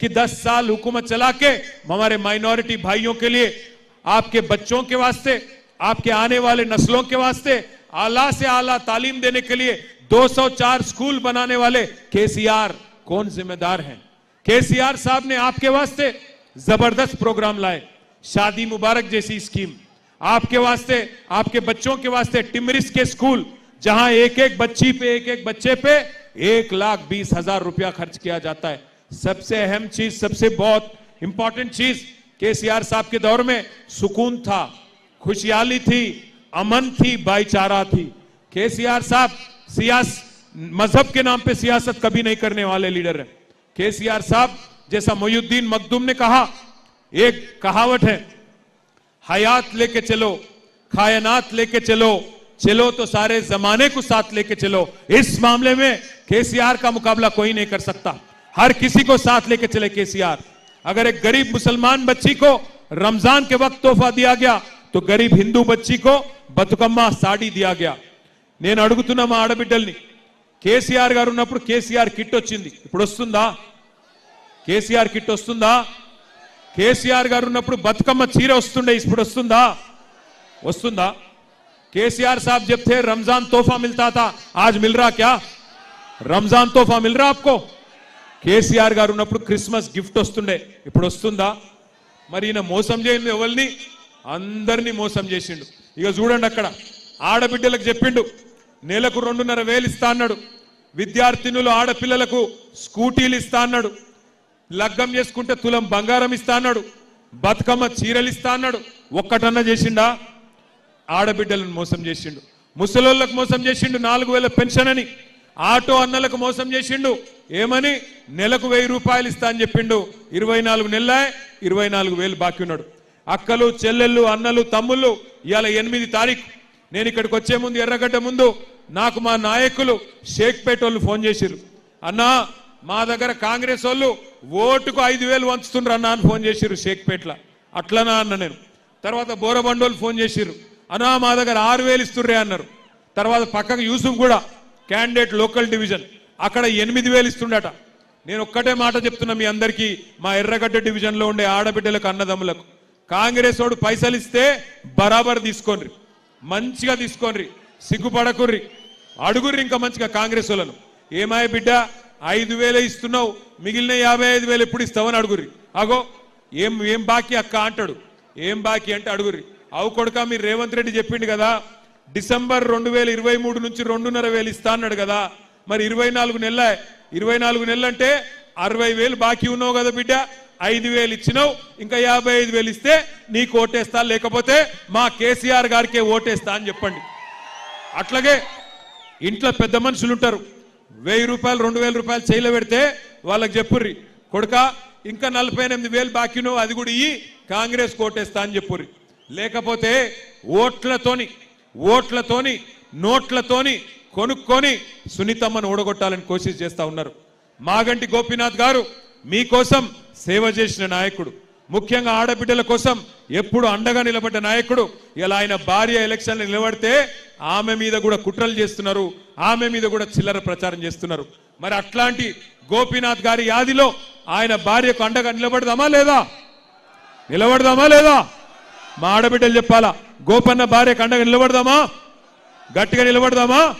कि 10 साल हुकूमत चला के हमारे माइनॉरिटी भाइयों के लिए, आपके बच्चों के वास्ते, आपके आने वाले नस्लों के वास्ते, आला से आला तालीम देने के लिए 204 स्कूल बनाने वाले केसीआर कौन जिम्मेदार हैं? केसीआर साहब ने आपके वास्ते ज़बरदस्त प्रोग्राम लाए, शादी मुबारक जैसी स्कीम। आपके वास्ते, आपके बच्चों के वास्ते टिमरिस के स्कूल, जहाँ एक एक बच्ची पे, एक एक बच्चे पे एक लाख बीस हज़ार रुपया खर्च किया जाता है। सबसे अहम चीज़, सबसे बहुत इंपॉर्टेंट चीज़ केसीआर साहब के दौर में सुकून था खुशहाली थी, अमन थी, भाईचारा थी। केसीआर साहब सियास, मज़हब के नाम पे सियासत कभी नहीं करने वाले लीडर है। केसीआर साहब, जैसा मोयुद्दीन मखदूम ने कहा, एक कहावत है, हयात लेके चलो कायनात लेके चलो चलो तो सारे जमाने को साथ लेके चलो। इस मामले में केसीआर का मुकाबला कोई नहीं कर सकता। हर किसी को साथ लेके चले केसीआर अगर एक गरीब मुसलमान बच्ची को रमजान के वक्त तोहफा दिया गया तो गरीब हिंदू बच्ची को బతుకమ్మ సాడీ దియా గయా నేను అడుగుతున్నా మా ఆడబిడ్డల్ని కేసీఆర్ గారు ఉన్నప్పుడు కేసీఆర్ కిట్ వచ్చింది ఇప్పుడు వస్తుందా కేసీఆర్ కిట్ వస్తుందా కేసీఆర్ గారు ఉన్నప్పుడు బతుకమ్మ చీర వస్తుండే ఇప్పుడు వస్తుందా వస్తుందా केसीआर साहब जब थे रमजान तोहफा मिलता था आज मिल रहा क्या रमजान तोहफा मिल रहा आपको కేసీఆర్ గారు ఉన్నప్పుడు క్రిస్మస్ గిఫ్ట్ వస్తుండే. ఇప్పుడు వస్తుందా? మరి ఈయన మోసం చేయండి ఎవరిని? అందరినీ మోసం చేసిండు. ఇక చూడండి అక్కడ. ఆడబిడ్డలకు చెప్పిండు నెలకు రెండున్నర వేలు ఇస్తా అన్నాడు. విద్యార్థినులు ఆడపిల్లలకు స్కూటీలు ఇస్తా అన్నాడు. లగ్గం చేసుకుంటే తులం బంగారం ఇస్తా అన్నాడు. బతుకమ్మ చీరలు ఇస్తా అన్నాడు. ఒక్కటన్నా చేసిండా? ఆడబిడ్డలను మోసం చేసిండు. ముసలోళ్ళకు మోసం చేసిండు నాలుగు వేల పెన్షన్ అని. ఆటో అన్నలకు మోసం చేసిండు. ఏమని? నెలకు వెయ్యి రూపాయలు ఇస్తా అని చెప్పిండు. ఇరవై నాలుగు నెలల ఇరవై నాలుగు వేలు బాకీ ఉన్నాడు. అక్కలు చెల్లెళ్ళు అన్నలు తమ్ముళ్ళు ఇవాళ ఎనిమిది తారీఖు. నేను ఇక్కడికి వచ్చే ముందు ఎర్రగడ్డ ముందు నాకు మా నాయకులు షేక్పేట వాళ్ళు ఫోన్ చేసిరు అన్నా మా దగ్గర కాంగ్రెస్ వాళ్ళు ఓటుకు ఐదు వేలు వంచుతుండ్రు అన్నా అని ఫోన్ చేసిర్రు షేక్పేట్ల అట్లనా అన్న నేను. తర్వాత బోరబండోళ్ళు ఫోన్ చేసిరు అన్నా మా దగ్గర ఆరు వేలు ఇస్తుర్రే అన్నారు. తర్వాత పక్కకు యూసుఫ్ కూడా క్యాండిడేట్ లోకల్ డివిజన్. అక్కడ ఎనిమిది వేలు ఇస్తుండట. నేను ఒక్కటే మాట చెప్తున్నా మీ అందరికీ మా ఎర్రగడ్డ డివిజన్లో ఉండే ఆడబిడ్డలకు అన్నదమ్ములకు. కాంగ్రెస్ వాడు పైసలు ఇస్తే బరాబర్ తీసుకోండి మంచిగా తీసుకోండి సిగ్గుపడకుర్రి. అడుగుర్రి ఇంకా మంచిగా కాంగ్రెస్ వాళ్ళను. ఏమాయ బిడ్డ ఐదు వేలే ఇస్తున్నావు. మిగిలిన యాభై ఐదు వేలు ఎప్పుడు ఇస్తావని అడుగుర్రి. అగో ఏం ఏం బాకీ అక్క అంటాడు. ఏం బాకీ అంటే అడుగుర్రి. అవు కొడుక మీరు రేవంత్ రెడ్డి చెప్పిండు కదా డిసెంబర్ రెండు వేల ఇరవై మూడు నుంచి రెండున్నర వేలు ఇస్తా అన్నాడు కదా మరి ఇరవై నాలుగు నెలల ఇరవై నాలుగు నెలలు అంటే అరవై వేలు బాకీ ఉన్నావు కదా బిడ్డ. ఐదు వేలు ఇచ్చినావు ఇంకా యాభై ఐదు వేలు ఇస్తే నీకు ఓటేస్తా లేకపోతే మా కేసీఆర్ గారికే ఓటేస్తా అని చెప్పండి. అట్లాగే ఇంట్లో పెద్ద మనుషులు ఉంటారు. వెయ్యి రూపాయలు రెండు వేల రూపాయలు చేయలో పెడితే వాళ్ళకి చెప్పుర్రి కొడుక ఇంకా నలభై ఎనిమిది వేలు బాకీ అది కూడా ఇయ్యి కాంగ్రెస్ కోటేస్తా అని చెప్పుర్రి. లేకపోతే ఓట్లతోని ఓట్లతోని నోట్లతోని కొనుక్కొని సునీతమ్మను ఓడగొట్టాలని కోషిష్ చేస్తా ఉన్నారు. మాగంటి గోపీనాథ్ గారు మీకోసం సేవ చేసిన నాయకుడు. ముఖ్యంగా ఆడబిడ్డల కోసం ఎప్పుడు అండగా నిలబడ్డ నాయకుడు. ఇలా ఆయన భార్య ఎలక్షన్లు నిలబడితే ఆమె మీద కూడా కుట్రలు చేస్తున్నారు. ఆమె మీద కూడా చిల్లర ప్రచారం చేస్తున్నారు. మరి అట్లాంటి గోపీనాథ్ గారి యాదిలో ఆయన భార్యకు అండగా నిలబడదామా లేదా? నిలబడదామా లేదా? మా ఆడబిడ్డలు చెప్పాలా గోపన్న భార్యకు అండగా నిలబడదామా? గట్టిగా నిలబడదామా?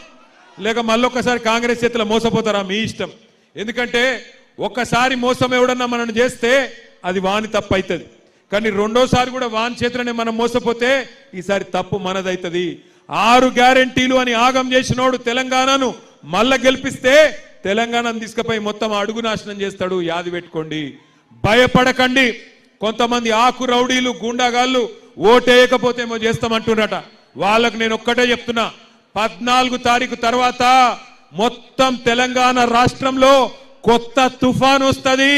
లేక మళ్ళొక్కసారి కాంగ్రెస్ చేతిలో మోసపోతారా? మీ ఇష్టం. ఎందుకంటే ఒక్కసారి మోసం ఎవడన్నా మనం చేస్తే అది వాని తప్పు అవుతుంది కానీ రెండోసారి కూడా వాని చేతిలోనే మనం మోసపోతే ఈసారి తప్పు మనదైతుంది. ఆరు గ్యారెంటీలు అని ఆగం చేసినోడు తెలంగాణను మళ్ళా గెలిపిస్తే తెలంగాణను తీసుకుపోయి మొత్తం అడుగు నాశనం చేస్తాడు. యాది పెట్టుకోండి. భయపడకండి. కొంతమంది ఆకు రౌడీలు గుండాగాళ్ళు ఓటేయకపోతే ఏమో చేస్తామంటున్నట వాళ్ళకు నేను ఒక్కటే చెప్తున్నా. పద్నాలుగు తారీఖు తర్వాత మొత్తం తెలంగాణ రాష్ట్రంలో కొత్త తుఫాన్ వస్తుంది.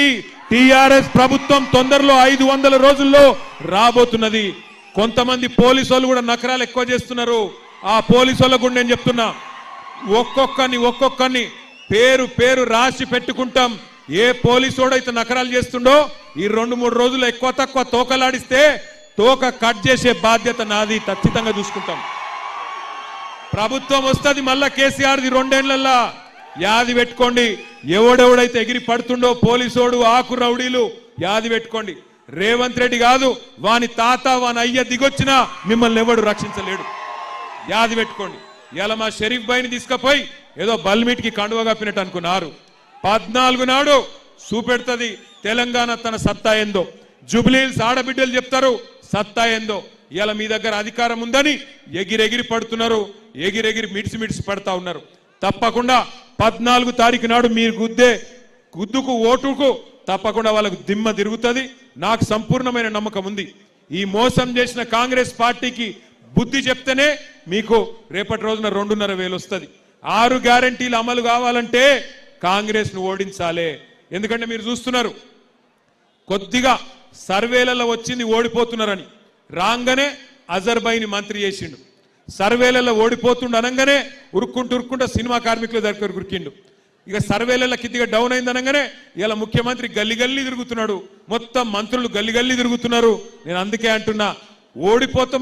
టిఆర్ఎస్ ప్రభుత్వం తొందరలో ఐదు వందల రోజుల్లో రాబోతున్నది. కొంతమంది పోలీసు వాళ్ళు కూడా నకరాలు ఎక్కువ చేస్తున్నారు. ఆ పోలీసు వాళ్ళకు కూడా నేను చెప్తున్నా. ఒక్కొక్కరిని ఒక్కొక్కరిని పేరు పేరు రాసి పెట్టుకుంటాం. ఏ పోలీసోడు అయితే నకరాలు చేస్తుండో ఈ రెండు మూడు రోజులు ఎక్కువ తక్కువ తోకలాడిస్తే తోక కట్ చేసే బాధ్యత నాది. ఖచ్చితంగా చూసుకుంటాం. ప్రభుత్వం వస్తుంది మళ్ళా కేసీఆర్ది రెండేళ్ళల్లా. యాది పెట్టుకోండి. ఎవడెవడైతే ఎగిరి పడుతుండో పోలీసోడు ఆకు రౌడీలు యాది పెట్టుకోండి. రేవంత్ రెడ్డి కాదు వాని తాత వాని అయ్య దిగొచ్చినా మిమ్మల్ని ఎవడు రక్షించలేడు. యాది పెట్టుకోండి. ఇలా మా షరీఫ్ బాయిని తీసుకుపోయి ఏదో బల్మిట్కి కండువ కప్పినట్టు అనుకున్నారు. పద్నాలుగు నాడు చూపెడుతుంది తెలంగాణ తన సత్తా ఏందో. జుబ్లీల్స్ ఆడబిడ్డలు చెప్తారు సత్తా ఏందో. ఇలా మీ దగ్గర అధికారం ఉందని ఎగిరెగిరి పడుతున్నారు ఎగిరెగిరి మిడిసి మిడిసి పడతా ఉన్నారు. తప్పకుండా పద్నాలుగు తారీఖు నాడు మీరు గుద్దే గుద్దుకు ఓటుకు తప్పకుండా వాళ్ళకు దిమ్మ తిరుగుతుంది. నాకు సంపూర్ణమైన నమ్మకం ఉంది. ఈ మోసం చేసిన కాంగ్రెస్ పార్టీకి బుద్ధి చెప్తేనే మీకు రేపటి రోజున రెండున్నర వేలు వస్తుంది. ఆరు గ్యారంటీలు అమలు కావాలంటే కాంగ్రెస్ను ఓడించాలే. ఎందుకంటే మీరు చూస్తున్నారు కొద్దిగా సర్వేలలో వచ్చింది ఓడిపోతున్నారని. రాగానే అజర్బైని మంత్రి చేసిండు. సర్వేలలో ఓడిపోతుండు అనగానే ఉరుక్కుంటూ ఉరుక్కుంటూ సినిమా కార్మికుల దగ్గర ఉరికిండు. ఇక సర్వేలలో కిద్దిగా డౌన్ అయింది అనగానే ఇలా ముఖ్యమంత్రి గల్లి గల్లి తిరుగుతున్నాడు. మొత్తం మంత్రులు గల్లి గల్లి తిరుగుతున్నారు. నేను అందుకే అంటున్నా ఓడిపోతామని